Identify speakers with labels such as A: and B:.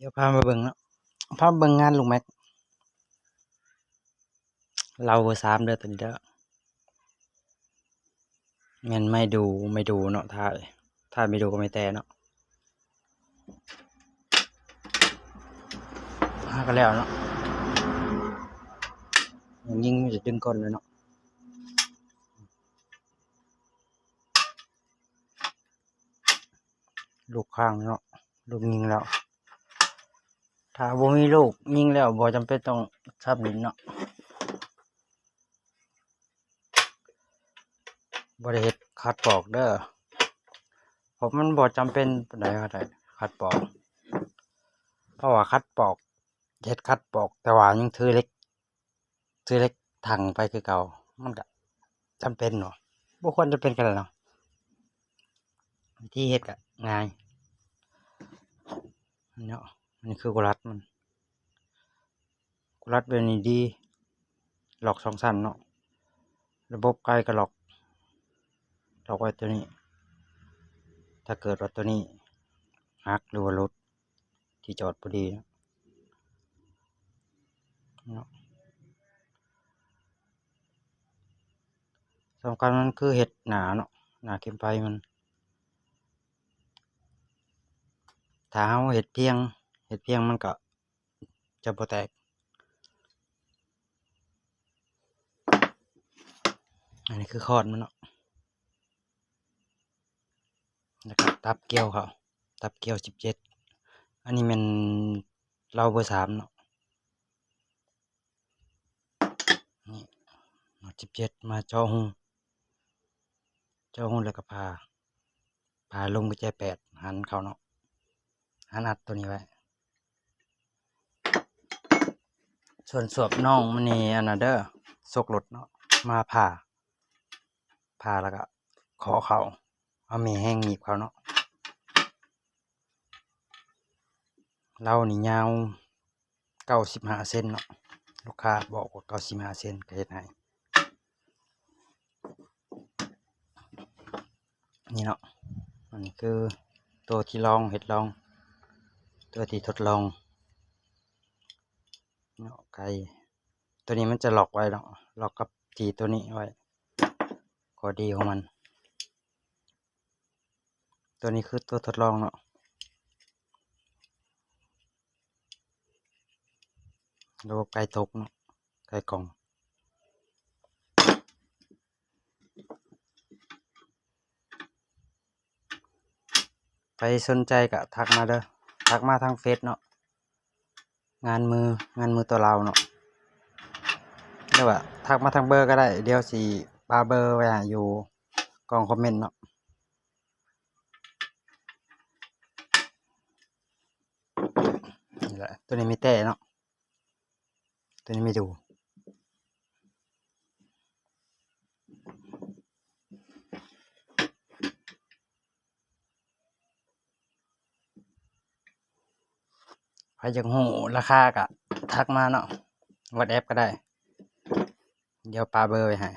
A: เดี๋ยวพามาเบิ่งเนาะพามาเบิ่งงานลุงแม็ก เราสามเด้อตัวเด้อแม่นไม่ดูไม่ดูเนาะถ้าถ้าไม่ดูก็ไม่แต่เนาะพากันแล้วเนาะยังยิงจะดึงก้นเลยเนาะลูกข้างเนาะลูกยิงแล้ว ถ้าบ่มีลูกยิ่งแล้วบ่จำเป็นต้องทับดินเนาะบ่ได้เฮ็ดคัดปอกเด้อเพราะมันบ่จำเป็นปานใดก็ได้คัดปอก เพราะว่าคัดปอกเฮ็ดคัดปอก แต่ว่ายังถือเล็กถือเล็กถังไปคือเก่ามันก็จำเป็นเนาะบ่ควรจะเป็นกันแล้วเนาะวิธีเฮ็ดก็ง่ายเนาะ นนี้คือกุรัดมันกุรัดแบบนี้ดี หลอกสองสั้นเนาะ ระบบไกลก็หลอกหลอกไว้ตัวนี้ ถ้าเกิดว่าตัวนี้หักหรือว่ารถที่จอดพอดีเนาะสำคัญมันคือเห็ดหนาเนาะหนาเข็มไฟมันถ้าเอาเห็ดเพียง เห็ดเพียงมันก็จะบ่แตก อันนี้คือคอดมันเนาะแล้วก็ตับเกี่ยวเขาตับเกี่ยวสิบเจ็ด อันนี้มันเราเบอร์สามเนาะ นี่สิบเจ็ดมาเจอหูเจอหูแล้วก็พาพาลงไปใจแปดหันเขาเนาะหันอัดตัวนี้ไว้ ส่วนสวบน่องมันนี่อันนั้นเด้อซกรถเนาะมาผ่าผ่าแล้วก็ขอเขาเอาเมแห้งหนีบเขาเนาะเรานี่ยาวเก้าสิบห้าเซนเนาะลูกค้าบอกว่าเก้าสิบห้าเซนก็เฮ็ดให้นี่เนาะอันนี้คือตัวที่ลองเห็ดลอง ตัวที่ทดลอง เนาะไก่ตัวนี้มันจะหลอกไว้เนาะหลอกกับทีตัวนี้ไว้ข้อดีของมัน ตัวนี้คือตัวทดลองเนาะระบบไก่ตกเนาะไก่กล่องไปสนใจก็ทักมาเด้อทักมาทางเฟซเนาะ งานมืองานมือตัวเราเนาะหรือว่าทักมาทางเบอร์ก็ได้ เดี๋ยวสิปาเบอร์ไว้อยู่กล่องคอมเมนต์เนาะนี่แหละตัวนี้มีแต่เนาะตัวนี้ไม่ดู ใครอยากหูราคากะทักมาเนาะวอทแอปก็ได้ เดี๋ยวปาเบอร์ไปให้